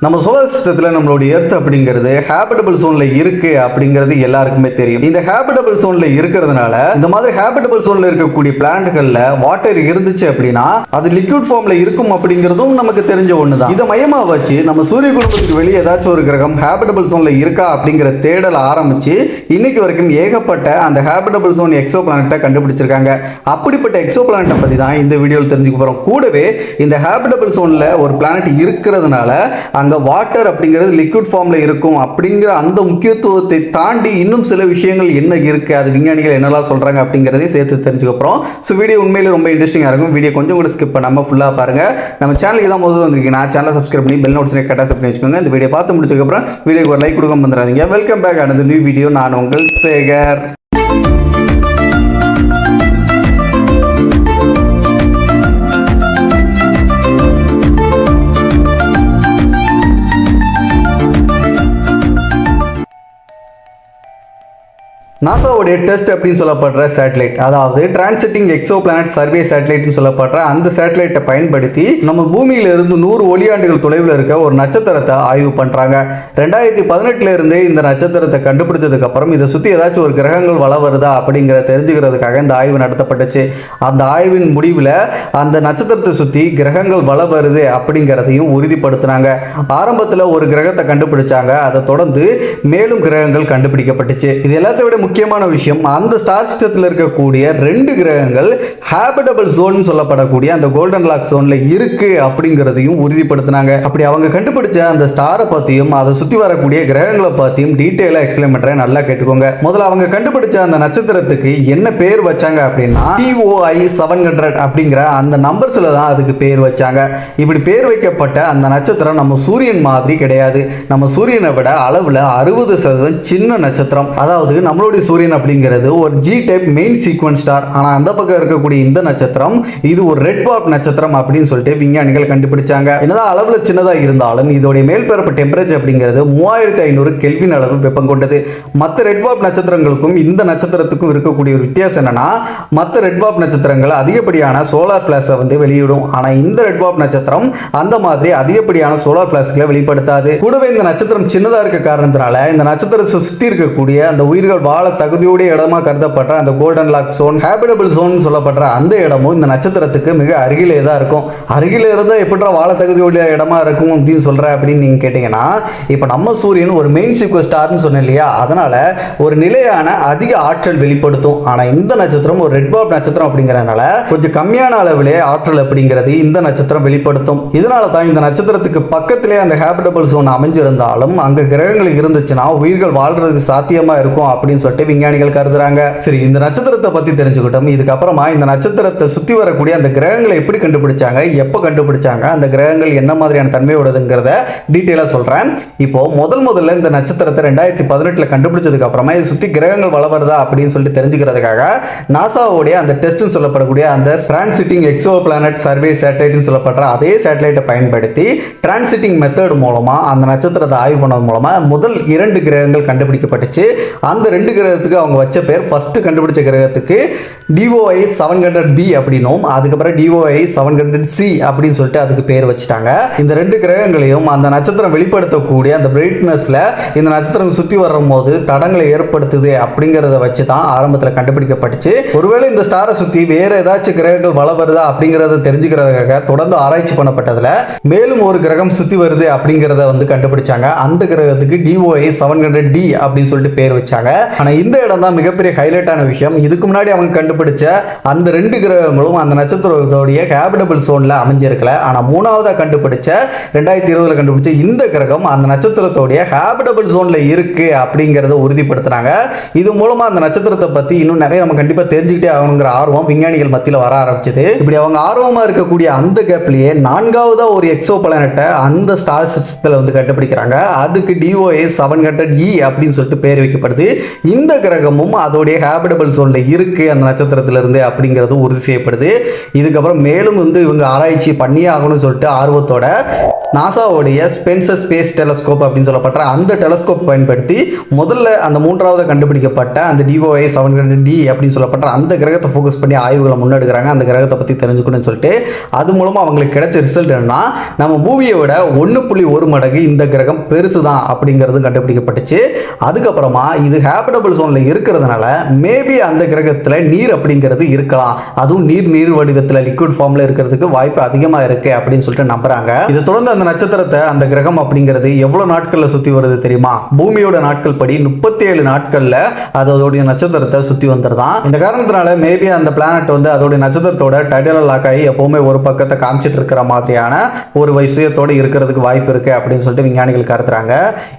நம்ம சோலார் சிஸ்டத்தில் நம்மளுடைய எர்த் அப்படிங்கிறது ஹேபிட்டபிள் சோனில் இருக்கு அப்படிங்கிறது எல்லாருக்குமே தெரியும். இந்த ஹேபிட்டபிள் சோனில் இருக்கிறதுனால இந்த மாதிரி ஹேபிட்டபிள் சோனில் இருக்கக்கூடிய பிளான்ட்களில் வாட்டர் இருந்துச்சு அப்படின்னா அது லிக்விட் ஃபார்மில் இருக்கும் அப்படிங்கிறதும் நமக்கு தெரிஞ்ச ஒன்று தான் இதை மையமாக வச்சு நம்ம சூரிய குடும்பத்துக்கு வெளியே ஏதாச்சும் ஒரு கிரகம் ஹேபிட்டபிள் சோனில் இருக்கா அப்படிங்கிற தேடல் ஆரம்பிச்சு இன்னைக்கு வரைக்கும் ஏகப்பட்ட அந்த ஹேபிட்டபிள் சோன் எக்ஸோ பிளானட்டை கண்டுபிடிச்சிருக்காங்க. அப்படிப்பட்ட எக்ஸோ பிளானட்டை பற்றி தான் இந்த வீடியோவில் தெரிஞ்சுக்க போகிறோம் கூடவே இந்த ஹேபிட்டபிள் சோனில் ஒரு பிளானட் இருக்கிறதுனால அங்கே வாட்டர் அப்படிங்கிறது லிக்விட் ஃபார்மில் இருக்கும். அப்படிங்கிற அந்த முக்கியத்துவத்தை தாண்டி இன்னும் சில விஷயங்கள் என்ன இருக்குது அது விஞ்ஞானிகள் என்னெல்லாம் சொல்கிறாங்க அப்படிங்கிறதையும் சேர்த்து தெரிஞ்சுக்கப்புறம் ஸோ வீடியோ உண்மையிலே ரொம்ப இன்ட்ரெஸ்டிங்காக இருக்கும். வீடியோ கொஞ்சம் கூட ஸ்கிப் பண்ணாமல் ஃபுல்லாக பாருங்கள் நம்ம சேனலுக்கு தான் முதல் வந்திருக்கீங்க. சேனலை சப்ஸ்கிரைப் பண்ணி பெல் நோட்ஸ் கரெக்டாக செட் பண்ணி வச்சுக்கோங்க. இந்த வீடியோ பார்த்து முடிச்சதுக்கப்புறம் வீடியோக்கு ஒரு லைக் கொடுக்க வந்துடாதீங்க வெல்கம் பேக் ஆனது நியூ வீடியோ நான் உங்கள் சேகர். நாசாவுடைய டெஸ்ட் அப்படின்னு சொல்லப்படுற சேட்டலைட் அதாவது டிரான்சிட்டிங் எக்ஸோ பிளானட் சர்வே சேட்டலைட்னு சொல்லப்படுற அந்த சேட்டலைட்டை பயன்படுத்தி நம்ம பூமியில இருந்து நூறு ஒளியாண்டுகள் தொலைவில் இருக்க ஒரு நட்சத்திரத்தை ஆய்வு பண்றாங்க. ரெண்டாயிரத்தி பதினெட்டுல இருந்து இந்த நட்சத்திரத்தை கண்டுபிடிச்சதுக்கு அப்புறம் இதை சுத்தி ஏதாச்சும் ஒரு கிரகங்கள் வள வருதா அப்படிங்கிறத தெரிஞ்சுக்கிறதுக்காக இந்த ஆய்வு நடத்தப்பட்டுச்சு. அந்த ஆய்வின் முடிவில் அந்த நட்சத்திரத்தை சுத்தி கிரகங்கள் வள வருது அப்படிங்கிறதையும் உறுதிப்படுத்தினாங்க. ஆரம்பத்தில் ஒரு கிரகத்தை கண்டுபிடிச்சாங்க. அதை தொடர்ந்து மேலும் கிரகங்கள் கண்டுபிடிக்கப்பட்டுச்சு. இது எல்லாத்தை விட முக்கியமான விஷயம் அந்த ஸ்டார் சிஸ்டத்தில் இருக்கக்கூடிய ரெண்டு கிரகங்கள் ஹேபிட்டபிள் ஜோன் சொல்லப்படக்கூடிய அந்த கோல்டன் லாக் ஜோன்ல இருக்கு அப்படிங்கிறதையும் உறுதிப்படுத்தினாங்க. அப்படி அவங்க கண்டுபிடிச்ச அந்த ஸ்டாரை பற்றியும் அதை சுற்றி வரக்கூடிய கிரகங்களை பற்றியும் டீட்டெயிலாக எக்ஸ்பிளைன் பண்ணுறேன் நல்லா கேட்டுக்கோங்க. முதல்ல அவங்க கண்டுபிடிச்ச அந்த நட்சத்திரத்துக்கு என்ன பேர் வச்சாங்க அப்படின்னா டிஓஐ செவன் ஹண்ட்ரட் அப்படிங்கிற அந்த நம்பர்ஸில் தான் அதுக்கு பேர் வச்சாங்க. இப்படி பேர் வைக்கப்பட்ட அந்த நட்சத்திரம் நம்ம சூரியன் மாதிரி கிடையாது. நம்ம சூரியனை விட அளவில் அறுபது சதவீதம் சின்ன நட்சத்திரம். அதாவது நம்மளுடைய சூரியன் அப்படிங்கிறது ஒரு G type main sequence star ஆனால் அந்த பக்கம் இருக்கக்கூடிய இந்த நட்சத்திரம் இது ஒரு ரெட் வார்ப் நட்சத்திரம் அப்படின்னு சொல்லிட்டு விஞ்ஞானிகள் கண்டுபிடிச்சாங்க. என்னதான் அளவில் சின்னதாக இருந்தாலும் இதோடைய மேல்பரப்பு டெம்பரேச்சர் அப்படிங்கிறது மூவாயிரத்தி ஐநூறு கெல்வின் அளவு வெப்பம் கொண்டது. மற்ற ரெட் வார்ப் நட்சத்திரங்களுக்கும் இந்த நட்சத்திரத்துக்கும் இருக்கக்கூடிய ஒரு வித்தியாசம் என்னன்னா மற்ற ரெட் வாப் நட்சத்திரங்கள் அதிகப்படியான சோலார் ஃபிளாஷை வந்து வெளியிடும். ஆனால் இந்த ரெட் வார்ப் நட்சத்திரம் அந்த மாதிரி அதிகப்படியான சோலார் ஃபிளாஷ்களை வெளிப்படுத்தாது. கூடவே இந்த நட்சத்திரம் சின்னதாக இருக்க காரணத்தினால இந்த நட்சத்திரத்தை சுற்றி இருக்கக்கூடிய அந்த உயிர்கள் வாழ தகுதியுடைய இடமா கருதப்பட்ட அந்த golden lock zone habitable zone சொல்லப்படுற அந்த இடமும் இந்த நட்சத்திரத்துக்கு மிக அருகிலே தான் இருக்கும். அருகில இருந்தால் எப்படா வாழ தகுதியுடைய இடமா இருக்கும் அப்படின்னு சொல்ற அப்படின்னு நீங்க கேட்டீங்கன்னா இப்போ நம்ம சூரியன் ஒரு மெயின் சீக்வல் ஸ்டார்னு சொன்னேன் இல்லையா? அதனால ஒரு நிலையான அதிக ஆற்றல் வெளிப்படுத்தும். ஆனால் இந்த நட்சத்திரம் ஒரு ரெட் பாப் நட்சத்திரம் அப்படிங்கிறதுனால கொஞ்சம் கம்மியான அளவிலே ஆற்றல் அப்படிங்கிறது இந்த நட்சத்திரம் வெளிப்படுத்தும். இதனால தான் இந்த நட்சத்திரத்துக்கு பக்கத்திலே அந்த ஹேபிடபிள் சோன் அமைஞ்சிருந்தாலும் அங்கே கிரகங்கள் இருந்துச்சுன்னா உயிர்கள் வாழ்றதுக்கு சாத்தியமா இருக்கும் அப்படின்னு சொல்லிட்டு விஞ்ஞானிகள் கருதுறாங்க. சரி இந்த நட்சத்திரத்தை பத்தி தெரிஞ்சுக்கிட்டோம். இதுக்கப்புறமா இந்த நட்சத்திரத்தை சுத்தி வரக்கூடிய அந்த கிரகங்களை எப்படி கண்டுபிடிச்சாங்க எப்போ கண்டுபிடிச்சாங்க அந்த கிரகங்கள் என்ன மாதிரியான தன்மையோடதுங்கிறத டீட்டெயிலாக சொல்றேன். இப்போ முதல் முதல்ல இந்த நட்சத்திரத்தை ரெண்டாயிரத்தி பதினெட்டுல கண்டுபிடிச்சதுக்கு அப்புறமா இது சுத்தி கிரகங்கள் வளவருதா அப்படின்னு சொல்லிட்டு தெரிஞ்சுக்கிறதுக்காக நாசாவுடைய அந்த டெஸ்ட்னு சொல்லப்படக்கூடிய அந்த டிரான்சிட்டிங் எக்ஸோ பிளானட் சர்வே சேட்டலைட்னு சொல்லப்படுற அதே சேட்டலைட்டை பயன்படுத்தி டிரான்சிட்டிங் மெத்தட் மூலமா அந்த நட்சத்திரத்தை ஆய்வு பண்ணது மூலமா முதல் இரண்டு கிரகங்கள் கண்டுபிடிக்கப்பட்டுச்சு. அந்த ரெண்டு கிரகத்துக்கு அவங்க வச்ச பேர் ஃபஸ்ட்டு கண்டுபிடிச்ச கிரகத்துக்கு டிஓஐ செவன் ஹண்ட்ரட் பி அப்படின்னும் அதுக்கப்புறம் டிஓஐ செவன் ஹண்ட்ரட் சி அப்படின்னு சொல்லிட்டு அதுக்கு பேர் வச்சுட்டாங்க. இந்த ரெண்டு கிரகங்களையும் அந்த நட்சத்திரம் வெளிப்படுத்தக்கூடிய அந்த பிரைட்னஸில் இந்த நட்சத்திரம் சுற்றி வரும்போது தடங்களை ஏற்படுத்துது அப்படிங்கிறத வச்சு தான் ஆரம்பத்தில் கண்டுபிடிக்கப்பட்டுச்சு. ஒருவேளை இந்த ஸ்டாரை சுற்றி வேறு ஏதாச்சும் கிரகங்கள் வள வருதா அப்படிங்கிறத தெரிஞ்சுக்கிறதுக்காக தொடர்ந்து ஆராய்ச்சி பண்ணப்பட்டதில் மேலும் ஒரு கிரகம் சுற்றி வருது அப்படிங்கிறத வந்து கண்டுபிடிச்சாங்க. அந்த கிரகத்துக்கு டிஓஐ செவன் ஹண்ட்ரட் டி அப்படின்னு சொல்லிட்டு பேர் வச்சாங்க. ஆனால் இந்த இடம் தான் மிகப்பெரிய ஹைலைட்டான விஷயம். இதுக்கு முன்னாடி அவங்க கண்டுபிடிச்ச அந்த ரெண்டு கிரகங்களும் அந்த நட்சத்திரத்தோடைய ஹேபிடபிள் சோனில் அமைஞ்சிருக்கல. ஆனால் மூணாவதாக கண்டுபிடிச்ச ரெண்டாயிரத்தி இருபதில் கண்டுபிடிச்ச இந்த கிரகம் அந்த நட்சத்திரத்தோடைய ஹேபிடபிள் சோனில் இருக்கு அப்படிங்கிறத உறுதிப்படுத்துனாங்க இது மூலமாக அந்த நட்சத்திரத்தை பற்றி இன்னும் நிறைய நம்ம கண்டிப்பாக தெரிஞ்சுக்கிட்டே ஆகணுங்கிற ஆர்வம் விஞ்ஞானிகள் மத்தியில் வர ஆரம்பிச்சது. இப்படி அவங்க ஆர்வமாக இருக்கக்கூடிய அந்த கேப்லேயே நான்காவதா ஒரு எக்ஸோ பிளானட்டை அந்த ஸ்டார் சிஸ்டத்தில் வந்து கண்டுபிடிக்கிறாங்க. அதுக்கு டிஓஏ செவன் ஹண்ட்ரட் இ அப்படின்னு சொல்லிட்டு பேர் வைக்கப்படுது. இந்த இந்த கிரகமும் அதோடைய ஹேபிடபிள் சோனில் இருக்குது அந்த நட்சத்திரத்திலிருந்து அப்படிங்கிறது உறுதி செய்யப்படுது. இதுக்கப்புறம் மேலும் வந்து இவங்க ஆராய்ச்சி பண்ணியே ஆகணும்னு சொல்லிட்டு ஆர்வத்தோட நாசாவுடைய ஸ்பென்சர் ஸ்பேஸ் டெலஸ்கோப் அப்படின்னு சொல்லப்பட்ட அந்த டெலஸ்கோப் பயன்படுத்தி முதல்ல அந்த மூன்றாவது கண்டுபிடிக்கப்பட்ட அந்த டிஓஐ செவன் ஹண்ட்ரட் டி அப்படின்னு சொல்லப்பட்ட அந்த கிரகத்தை ஃபோக்கஸ் பண்ணி ஆய்வுகளை முன்னெடுக்கிறாங்க. அந்த கிரகத்தை பற்றி தெரிஞ்சுக்கணும்னு சொல்லிட்டு அது மூலமாக அவங்களுக்கு கிடைச்ச ரிசல்ட் என்னன்னா நம்ம பூமியை விட ஒன்று புள்ளி ஒரு மடங்கு இந்த கிரகம் பெருசு தான் அப்படிங்கிறது கண்டுபிடிக்கப்பட்டுச்சு. அதுக்கப்புறமா இது ஹேபிடபிள் சோனில் இருக்கிறதுனால மேபி அந்த கிரகத்தில் நீர் அப்படிங்கிறது இருக்கலாம். அதுவும் நீர் நீர் வடிவத்தில் லிக்விட் ஃபார்மில் இருக்கிறதுக்கு வாய்ப்பு அதிகமாக இருக்கு அப்படின்னு சொல்லிட்டு நம்புறாங்க. இதை தொடர்ந்து அந்த நட்சத்திரத்தை அந்த கிரகம் அப்படிங்கிறது எவ்வளோ நாட்களில் சுற்றி வருது தெரியுமா? பூமியோட நாட்கள் படி முப்பத்தி ஏழு நாட்களில் அதோடைய நட்சத்திரத்தை சுற்றி வந்துருதான். இந்த காரணத்தினால மேபி அந்த பிளானட் வந்து அதோடைய நட்சத்திரத்தோட டைடல் லாக் ஆகி எப்பவுமே ஒரு பக்கத்தை காமிச்சிட்டு இருக்கிற மாதிரியான ஒரு விஷயத்தோடு இருக்கிறதுக்கு வாய்ப்பு இருக்கு அப்படின்னு சொல்லிட்டு விஞ்ஞானிகள் கருத்துறாங்க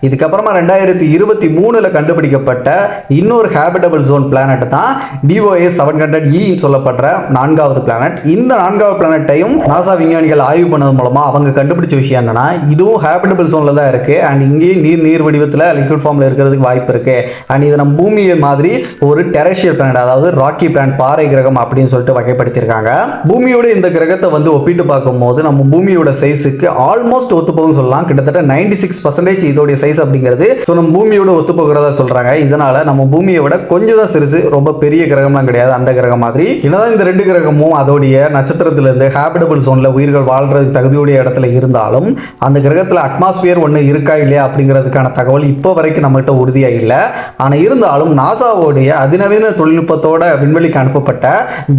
இதுக்கப்புறமா ரெண்டாயிரத்தி இருபத்தி மூணுல கண்டுபிடிக்கப்பட்ட இன்னொரு ஹேபிட்டபிள் ஜோன் பிளானட் தான் டிஓஎஸ் செவன் ஹண்ட்ரட் இன்னு சொல்லப்படுற நான்காவது பிளானட் இந்த நான்காவது பிளானட்டையும் நாசா விஞ்ஞானிகள் ஆய்வு பண்ணது மூலமாக அவங்க கண்டுபிடிச்ச விஷயம் என்னன்னா இதுவும் ஹேபிட்டபிள் ஜோனில் தான் இருக்குது அண்ட் இங்கேயும் நீர் நீர் வடிவத்தில் லிக்விட் ஃபார்மில் இருக்கிறதுக்கு வாய்ப்பு இருக்குது அண்ட் இது நம்ம பூமியை மாதிரி ஒரு டெரஷியல் பிளானட் அதாவது ராக்கி பிளான் பாறை கிரகம் அப்படின்னு சொல்லிட்டு வகைப்படுத்தியிருக்காங்க. பூமியோட இந்த கிரகத்தை வந்து ஒப்பிட்டு பார்க்கும்போது நம்ம பூமியோட சைஸுக்கு ஆல்மோஸ்ட் ஒத்துப்போகும் சொல்லலாம். கிட்டத்தட்ட நைன்டி சிக்ஸ் பர்சன்டேஜ் இதோடைய சைஸ் அப்படிங்கிறது. ஸோ நம்ம பூமியோட ஒத்துப்போகிறதா சொல்கிறாங்க இதனால் நம்ம பூமியை விட கொஞ்சம் தான் சிறுசு ரொம்ப பெரிய கிரகம்லாம் கிடையாது அந்த கிரகம் மாதிரி. என்னதான் இந்த ரெண்டு கிரகமும் அதோடைய நட்சத்திரத்திலிருந்து ஹேபிடபிள் சோனில் உயிர்கள் வாழ்றதுக்கு தகுதியுடைய இடத்துல இருந்தாலும் அந்த கிரகத்தில் அட்மாஸ்பியர் ஒன்று இருக்கா இல்லையா அப்படிங்கிறதுக்கான தகவல் இப்போ வரைக்கும் நம்மகிட்ட உறுதியாக இல்லை. ஆனால் இருந்தாலும் நாசாவோடைய அதிநவீன தொழில்நுட்பத்தோட விண்வெளிக்கு அனுப்பப்பட்ட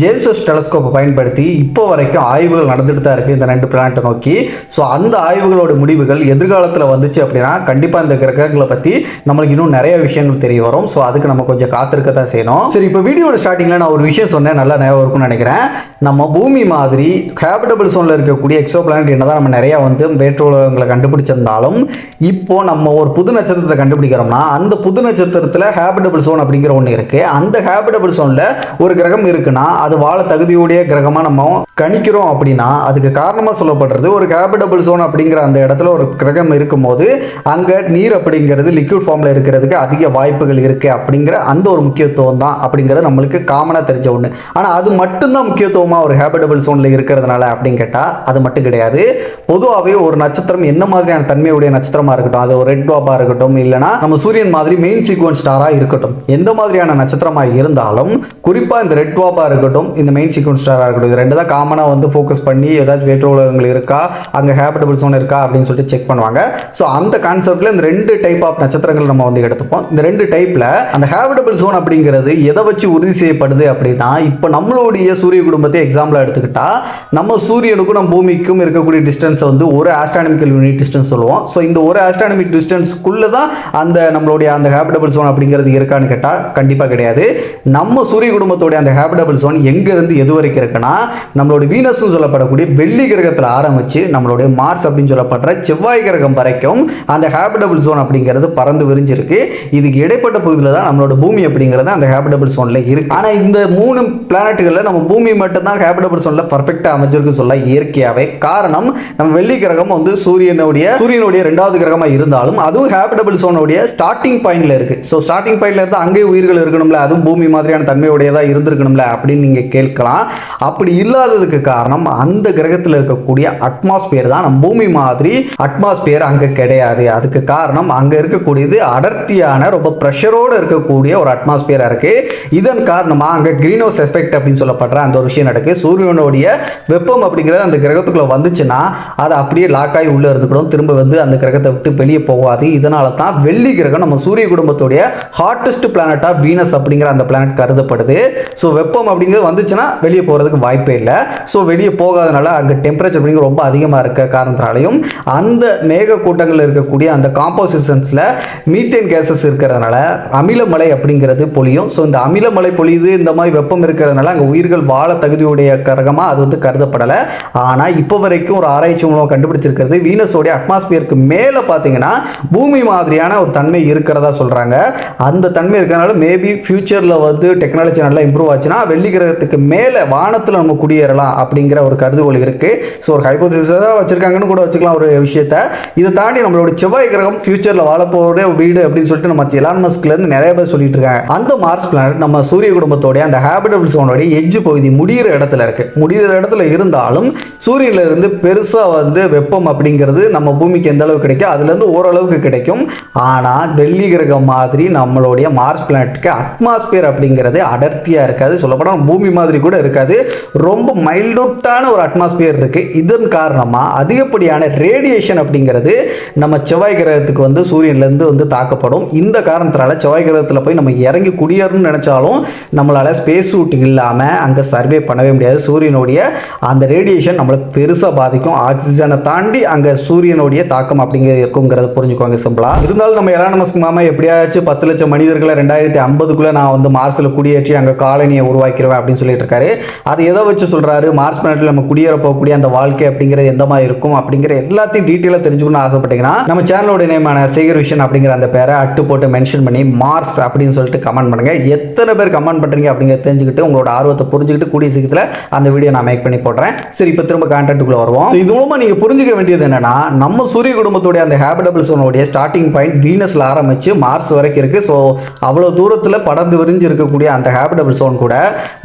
ஜேம்ஸ் டெலஸ்கோப்பை பயன்படுத்தி இப்போ வரைக்கும் ஆய்வுகள் நடந்துட்டு தான் இருக்குது இந்த ரெண்டு பிளான்ட்டை நோக்கி. ஸோ அந்த ஆய்வுகளோட முடிவுகள் எதிர்காலத்தில் வந்துச்சு அப்படின்னா கண்டிப்பாக இந்த கிரகங்களை பற்றி நம்மளுக்கு இன்னும் நிறைய விஷயங்கள் தெரிய வரும். ஸோ அதுக்கு நம்ம கொஞ்சம் காத்திருக்க தான் செய்யணும். சரி இப்போ வீடியோட ஸ்டார்டிங்கில் நான் ஒரு விஷயம் சொன்னேன். நல்லா ஞாபகம் இருக்கும்னு நினைக்கிறேன். நம்ம பூமி மாதிரி ஹேபிட்டபிள் சோனில் இருக்கக்கூடிய எக்ஸோ பிளானட் என்னதான் நம்ம நிறையா வந்து வேற்றுலகங்களை கண்டுபிடிச்சிருந்தாலும் இப்போ நம்ம ஒரு புது நட்சத்திரத்தை கண்டுபிடிக்கிறோம்னா அந்த புது நட்சத்திரத்தில் ஹேபிட்டபிள் சோன் அப்படிங்கிற ஒன்று இருக்குது அந்த ஹேபிட்டபிள் சோனில் ஒரு கிரகம் இருக்குன்னா அது வாழ தகுதியுடைய கிரகமாக நம்ம கணிக்கிறோம் அப்படின்னா அதுக்கு காரணமாக சொல்லப்படுறது ஒரு ஹேபிட்டபிள் சோன் அப்படிங்கிற அந்த இடத்துல ஒரு கிரகம் இருக்கும்போது அங்கே நீர் அப்படிங்கிறது லிக்விட் ஃபார்மில் இருக்கிறதுக்கு அதிக வாய்ப்புகள் இருக்குது அப்படிங்கிற அந்த ஒரு முக்கியத்துவம் தான் அப்படிங்கிறது நம்மளுக்கு காமனாக தெரிஞ்ச ஒன்று ஆனால் அது மட்டும்தான் முக்கியத்துவமாக ஒரு ஹேபிடபிள் சோனில் இருக்கிறதுனால அப்படின்னு கேட்டால் அது மட்டும் கிடையாது. பொதுவாகவே ஒரு நட்சத்திரம் என்ன மாதிரியான தன்மையுடைய நட்சத்திரமாக இருக்கட்டும் அது ஒரு ரெட் டாப்பாக இருக்கட்டும் இல்லைனா நம்ம சூரியன் மாதிரி மெயின் சீக்வன்ஸ் ஸ்டாராக இருக்கட்டும். எந்த மாதிரியான நட்சத்திரமாக இருந்தாலும் குறிப்பாக இந்த ரெட் டாப்பாக இருக்கட்டும் இந்த மெயின் சீக்வன்ஸ் ஸ்டாராக இருக்கட்டும் இது ரெண்டு தான் காமனாக வந்து ஃபோக்கஸ் பண்ணி ஏதாச்சும் வேற்று உலகங்கள் இருக்கா அங்கே ஹேபிடபிள் சோன் இருக்கா அப்படின்னு சொல்லிட்டு செக் பண்ணுவாங்க. ஸோ அந்த கான்செப்டில் இந்த ரெண்டு டைப் ஆஃப் நட்சத்திரங்கள் நம்ம வந்து எடுத்துப்போம். இந்த ரெண்டு டைப்பில் அந்த ஹேபிடபிள் ஜோன் அப்படிங்கிறது எதை வச்சு உறுதி செய்யப்படுது அப்படின்னா இப்போ நம்மளுடைய சூரிய குடும்பத்தை எக்ஸாம்பிளாக எடுத்துக்கிட்டா நம்ம சூரியனுக்கும் நம்ம பூமிக்கும் இருக்கக்கூடிய டிஸ்டன்ஸை வந்து ஒரு ஆஸ்ட்ரானமிக்கல் யூனிட் டிஸ்டன்ஸ் சொல்லுவோம். ஸோ இந்த ஒரு ஆஸ்ட்ரானமிக் டிஸ்டன்ஸ்க்குள்ளே தான் அந்த நம்மளுடைய அந்த ஹேபிடபிள் ஜோன் அப்படிங்கிறது இருக்கான்னு கேட்டால் கண்டிப்பாக கிடையாது. நம்ம சூரிய குடும்பத்தோடைய அந்த ஹேபிடபிள் ஜோன் எங்கேருந்து எது வரைக்கும் இருக்குன்னா நம்மளோட வீனஸ்னு சொல்லப்படக்கூடிய வெள்ளி கிரகத்தில் ஆரம்பித்து நம்மளுடைய மார்ஸ் அப்படின்னு சொல்லப்படுற செவ்வாய் கிரகம் வரைக்கும் அந்த ஹேபிடபிள் ஜோன் அப்படிங்கிறது பறந்து விரிஞ்சிருக்கு. இதுக்கு இடைப்பட்ட பகுதியில் தான் நம்மளோட பூமி அப்படிங்கிறது அந்த ஹேபிடபிள் சோனில் இருக்கு. ஆனால் இந்த மூணு பிளானட்டுகளில் நம்ம பூமி மட்டும்தான் ஹேபிடபிள் சோனில் பர்ஃபெக்டாக அமைஞ்சிருக்கு சொல்ல இயற்கையாகவே காரணம் நம்ம வெள்ளி கிரகம் வந்து சூரியனுடைய சூரியனுடைய ரெண்டாவது கிரகமாக இருந்தாலும் அதுவும் ஹேபிடபிள் சோனுடைய ஸ்டார்டிங் பாயிண்ட்ல இருக்கு. ஸோ ஸ்டார்டிங் பாயிண்ட்ல இருந்து அங்கே உயிர்கள் இருக்கணும்ல அதுவும் பூமி மாதிரியான தன்மையுடையதாக இருந்திருக்கணும்ல அப்படின்னு நீங்கள் கேட்கலாம். அப்படி இல்லாததுக்கு காரணம் அந்த கிரகத்தில் இருக்கக்கூடிய அட்மாஸ்பியர் தான். நம்ம பூமி மாதிரி அட்மாஸ்பியர் அங்கே கிடையாது. அதுக்கு காரணம் அங்கே இருக்கக்கூடியது அடர்த்தியான ரொம்ப ப்ரெஷரோட இருக்கக்கூடிய ஒரு அட்மாஸ்பியராக இருக்கு. இதன் காரணமாக அங்கே கிரீன் ஹவுஸ் எஃபெக்ட் அப்படின்னு சொல்லப்படுற அந்த ஒரு விஷயம் நடக்குது. சூரியனுடைய வெப்பம் அப்படிங்கிறது அந்த கிரகத்துக்குள்ள வந்துச்சுன்னா அது அப்படியே லாக் ஆகி உள்ளே இருந்துக்கணும் திரும்ப வந்து அந்த கிரகத்தை விட்டு வெளியே போகாது. இதனால தான் வெள்ளி கிரகம் நம்ம சூரிய குடும்பத்துடைய ஹாட்டஸ்ட் பிளானட்டாக வீனஸ் அப்படிங்கிற அந்த பிளானட் கருதப்படுது. ஸோ வெப்பம் அப்படிங்கிறது வந்துச்சுன்னா வெளியே போகிறதுக்கு வாய்ப்பே இல்லை. ஸோ வெளியே போகாதனால அங்கே டெம்பரேச்சர் அப்படிங்கிற ரொம்ப அதிகமாக இருக்க காரணத்தினாலையும் அந்த மேக கூட்டங்களில் இருக்கக்கூடிய அந்த காம்போசிஷன்ஸில் மீத்தேன் கேசஸ் இருக்கிறதுனால அமிலமலை அப்படிங்கிறது பொழியும். ஸோ இந்த அமிலமலை பொழியுது இந்த மாதிரி வெப்பம் இருக்கிறதுனால அங்கே உயிர்கள் வாழ தகுதியுடைய கிரகமாக அது வந்து கருதப்படலை. ஆனால் இப்போ வரைக்கும் ஒரு ஆராய்ச்சி மூலம் கண்டுபிடிச்சிருக்கிறது வீனஸோடைய அட்மாஸ்பியருக்கு மேலே பார்த்தீங்கன்னா பூமி மாதிரியான ஒரு தன்மை இருக்கிறதா சொல்கிறாங்க அந்த தன்மை இருக்கிறதுனால மேபி ஃப்யூச்சரில் வந்து டெக்னாலஜி நல்லா இம்ப்ரூவ் ஆச்சுன்னா வெள்ளி கிரகத்துக்கு மேலே வானத்தில் நம்ம குடியேறலாம் அப்படிங்கிற ஒரு கருதுகோள் இருக்குது ஸோ ஒரு ஹைப்போதிஸாக வச்சுருக்காங்கன்னு கூட வச்சுக்கலாம் ஒரு விஷயத்த. இதை தாண்டி நம்மளோட செவ்வாய் கிரகம் ஃபியூச்சரில் வாழப்போகிற வீடு அப்படின்னு சொல்லிட்டு நம்ம எலான் மஸ்க்லேருந்து நிறைய பேர் சொல்லிட்டு இருக்காங்க. அந்த மார்ஸ் பிளானட் நம்ம சூரிய குடும்பத்தோடைய அந்த ஹேபிடபிள் சோனோடைய எஜ்ஜு பகுதி முடிகிற இடத்துல இருக்கு. முடிகிற இடத்துல இருந்தாலும் சூரியன்ல இருந்து பெருசா வந்து வெப்பம் அப்படிங்கிறது நம்ம பூமிக்கு எந்த அளவுக்கு கிடைக்கும் அதுல இருந்து ஓரளவுக்கு கிடைக்கும். ஆனா வெள்ளி கிரகம் மாதிரி நம்மளுடைய மார்ஸ் பிளானட்டுக்கு அட்மாஸ்பியர் அப்படிங்கிறது அடர்த்தியா இருக்காது. சொல்லப்போனால் பூமி மாதிரி கூட இருக்காது. ரொம்ப மைல்டூட்டான ஒரு அட்மாஸ்பியர் இருக்கு. இதன் காரணமா அதிகப்படியான ரேடியேஷன் அப்படிங்கிறது நம்ம செவ்வாய் கிரகத்துக்கு வந்து சூரியன்லேருந்து வந்து தாக்கப்படும். இந்த காரணத்தினால செவ்வாய் கிரகத்தில் போய் நம்ம இறங்கி குடியேறணும்னு நினச்சாலும் நம்மளால் ஸ்பேஸ் சூட் இல்லாமல் அங்கே சர்வே பண்ணவே முடியாது. சூரியனுடைய அந்த ரேடியேஷன் நம்மளை பெருசாக பாதிக்கும். ஆக்சிஜனை தாண்டி அங்கே சூரியனுடைய தாக்கம் அப்படிங்கிறது இருக்குங்கிறத புரிஞ்சுக்கோங்க சிம்பிளாக இருந்தாலும் நம்ம எலான மஸ்க் மாமா எப்படியாச்சும் பத்து லட்சம் மனிதர்களை ரெண்டாயிரத்தி ஐம்பதுக்குள்ளே நான் வந்து மார்ஸில் குடியேற்றி அங்கே காலனியை உருவாக்கிடுவேன் அப்படின்னு சொல்லிட்டு இருக்காரு அது எதை வச்சு சொல்கிறாரு மார்ஸ் பிளானட்டில் நம்ம குடியேற போகக்கூடிய அந்த வாழ்க்கை அப்படிங்கிறது எந்த மாதிரி இருக்கும்? அப்படிங்கிற எல்லாத்தையும் டீட்டெயிலாக தெரிஞ்சுக்கணும்னு ஆசைப்பட்டீங்கன்னா நம்ம சேனலோட நேமான சேகர் விஷன் அப்படிங்கிற அந்த பேரை அட்டு போட்டு மென்ஷன் பண்ணி மா மார்ஸ் அப்படின்னு சொல்லிட்டு கமெண்ட் பண்ணுங்கள் எத்தனை பேர் கமெண்ட் பண்ணுறீங்க அப்படிங்கிறத தெரிஞ்சுக்கிட்டு உங்களோட ஆர்வத்தை புரிஞ்சுக்கிட்டு கூடிய சீக்கிரத்தில் அந்த வீடியோ நான் மேக் பண்ணி போடுறேன். சரி இப்போ திரும்ப கான்டென்ட்டுக்குள்ள வருவோம். இது மூலமாக நீங்கள் புரிஞ்சுக்க வேண்டியது என்னென்னா நம்ம சூரிய குடும்பத்துடைய அந்த ஹேபிடபிள் சோனுடைய ஸ்டார்டிங் பாயிண்ட் வீனஸில் ஆரம்பிச்சு மார்ஸ் வரைக்கும் இருக்குது ஸோ அவ்வளோ தூரத்தில் படர்ந்து விரிஞ்சு இருக்கக்கூடிய அந்த ஹேபிடபிள் சோன் கூட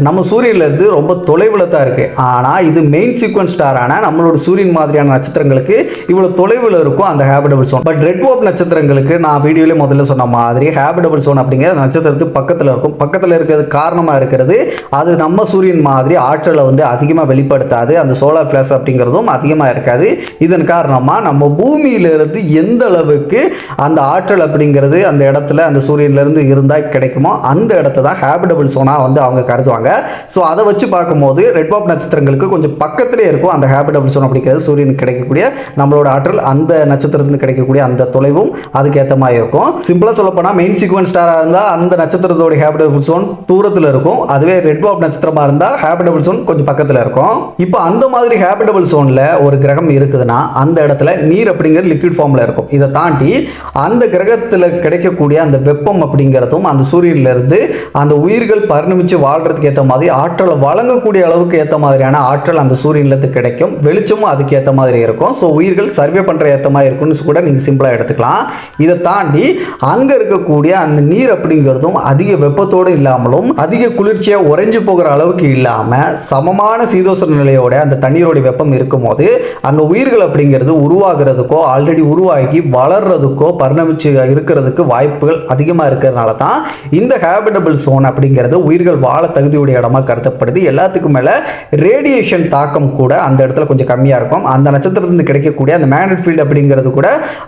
நம்ம சூரியன்லேருந்து ரொம்ப தொலைவில் தான் இருக்குது ஆனால் இது மெயின் சீக்வன்ஸ் ஸ்டாரான நம்மளோட சூரியன் மாதிரியான நட்சத்திரங்களுக்கு இவ்வளோ தொலைவில் இருக்கும் அந்த habitable zone but red of நட்சத்திரங்களுக்கு நான் வீடியோலேயே முதல்ல சொன்ன மாதிரி ஹேபிடபிள் சோன் அப்படிங்கிற நட்சத்திரத்துக்கு பக்கத்தில் இருக்கும். பக்கத்தில் இருக்கிறது காரணமாக இருக்கிறது. அது நம்ம சூரியன் மாதிரி ஆற்றலை வந்து அதிகமாக வெளிப்படுத்தாது. அந்த சோலார் ஃபிளாஷ் அப்படிங்கிறதும் அதிகமாக இருக்காது. இதன் காரணமாக நம்ம பூமியிலிருந்து எந்த அளவுக்கு அந்த ஆற்றல் அப்படிங்கிறது அந்த இடத்துல அந்த சூரியன்லேருந்து இருந்தால் கிடைக்குமோ அந்த இடத்த தான் ஹேபிடபிள் சோனாக வந்து அவங்க கருதுவாங்க. ஸோ அதை வச்சு பார்க்கும்போது ரெட் பாப் நட்சத்திரங்களுக்கு கொஞ்சம் பக்கத்திலே இருக்கும் அந்த ஹேபிடபிள் சோன் அப்படிங்கிறது சூரியனுக்கு கிடைக்கக்கூடிய நம்மளோட ஆற்றல் அந்த நட்சத்திரத்துக்கு கிடைக்கக்கூடிய அந்த தொலைவும் அதுக்கேற்ற மாதிரி இருக்கும். சிம்பிளாக சொல்லப்போனால் மெயின் ஹியூமன் ஸ்டாராக இருந்தால் அந்த நட்சத்திரத்தோட ஹேபிடபிள் சோன் தூரத்தில் இருக்கும். அதுவே ரெட் பாப் நட்சத்திரமாக இருந்தால் ஹேபிடபிள் சோன் கொஞ்சம் பக்கத்தில் இருக்கும். இப்போ அந்த மாதிரி ஹேபிடபிள் சோனில் ஒரு கிரகம் இருக்குதுன்னா அந்த இடத்துல நீர் அப்படிங்கிற லிக்விட் ஃபார்மில் இருக்கும். இதை தாண்டி அந்த கிரகத்தில் கிடைக்கக்கூடிய அந்த வெப்பம் அப்படிங்கிறதும் அந்த சூரியன்லேருந்து அந்த உயிர்கள் பரிணமிச்சு வாழ்கிறதுக்கு ஏற்ற மாதிரி ஆற்றலை வழங்கக்கூடிய அளவுக்கு ஏற்ற மாதிரியான ஆற்றல் அந்த சூரியன்லேருந்து கிடைக்கும். வெளிச்சமும் அதுக்கு ஏற்ற மாதிரி இருக்கும். ஸோ உயிர்கள் சர்வே பண்ணுற ஏற்ற மாதிரி இருக்கும்னு கூட நீங்கள் சிம்பிளாக எடுத்துக்கலாம். இதை தாண்டி அங்கே இருக்கக்கூடிய அந்த நீர் அப்படிங்கிறதும் அதிக வெப்பத்தோடு இல்லாமலும் அதிக குளிர்ச்சியாக உறைஞ்சு போகிற அளவுக்கு இல்லாமல் சமமான சீதோஷண நிலையோட அந்த தண்ணீரோட வெப்பம் இருக்கும்போது அங்கே உயிர்கள் அப்படிங்கிறது உருவாகிறதுக்கோ ஆல்ரெடி உருவாகி வளர்றதுக்கோ பரிணமிச்சு இருக்கிறதுக்கு வாய்ப்புகள் அதிகமாக இருக்கிறதுனால தான் இந்த ஹேபிட்டபிள் சோன் அப்படிங்கிறது உயிர்கள் வாழ தகுதியுடைய இடமா கருதப்படுது. எல்லாத்துக்கும் மேலே ரேடியேஷன் தாக்கம் கூட அந்த இடத்துல கொஞ்சம் கம்மியாக இருக்கும். அந்த நட்சத்திரத்திலிருந்து கிடைக்கக்கூடிய அந்த மேக்னட் ஃபீல்டு அப்படிங்கிறது கூட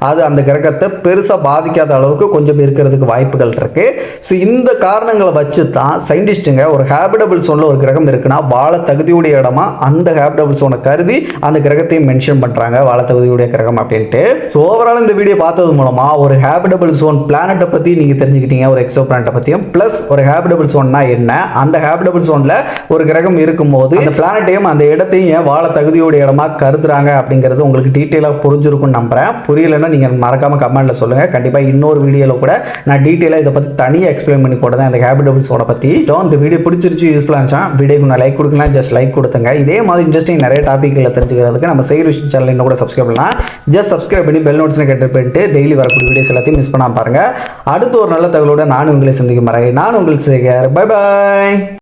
அது அந்த கிரகத்தை பெருசாக பாதிக்காத அளவுக்கு கொஞ்சம் இருக்கிறதுக்கு வாய்ப்பு வாய்ப்புகள் இருக்கு. ஸோ இந்த காரணங்களை வச்சு தான் சயின்டிஸ்ட்டுங்க ஒரு ஹேபிடபிள் சோனில் ஒரு கிரகம் இருக்குன்னா வாழ தகுதியுடைய இடமா அந்த ஹேபிடபிள் சோனை கருதி அந்த கிரகத்தையும் மென்ஷன் பண்ணுறாங்க வாழ தகுதியுடைய கிரகம் அப்படின்ட்டு. ஸோ ஓவரால் இந்த வீடியோ பார்த்தது மூலமாக ஒரு ஹேபிடபிள் சோன் பிளானட்டை பற்றி நீங்கள் தெரிஞ்சுக்கிட்டீங்க ஒரு எக்ஸோ பிளானட்டை பற்றியும் ப்ளஸ் ஒரு ஹேபிடபிள் சோன்னா என்ன? அந்த ஹேபிடபிள் சோனில் ஒரு கிரகம் இருக்கும்போது அந்த பிளானட்டையும் அந்த இடத்தையும் ஏன் வாழ தகுதியுடைய இடமா கருதுறாங்க அப்படிங்கிறது உங்களுக்கு டீட்டெயிலாக புரிஞ்சிருக்கும்னு நம்புறேன். புரியலைன்னா நீங்கள் மறக்காமல் கமெண்ட்டில் சொல்லுங்கள் கண்டிப்பாக இன்னொரு வீடியோவில் கூட நான் டீட்டெயிலாக இதை பற்றி தனியாக எக்ஸ்பிளைன் பண்ணி போடுறேன் இந்த ஹேபிடபிள்ஸோட பற்றி ஸோ இந்த வீடியோ பிடிச்சிருச்சு யூஸ்ஃபுல்லாக இருந்துச்சா வீடியோக்கு நான் லைக் கொடுக்கலாம் ஜஸ்ட் லைக் கொடுத்துங்க. இதே மாதிரி இன்ட்ரெஸ்டிங் நிறைய டாப்பிக்கில் தெரிஞ்சுக்கிறதுக்கு நம்ம செய்கிற விஷயம் சேனல் இன்னும் கூட சப்ஸ்கிரைப் பண்ணலாம். ஜஸ்ட் சப்ஸ்கிரைப் பண்ணி பெல் நோட்ஸ்னு கேட்டு பண்ணிட்டு டெய்லி வரக்கூடிய வீடியோஸ் எல்லாத்தையும் மிஸ் பண்ணாமல் பாருங்கள் அடுத்து ஒரு நல்ல தகவலோட நானும் உங்களை சந்திக்கும் மறை நான் உங்களுக்கு சேகர் பை பாய்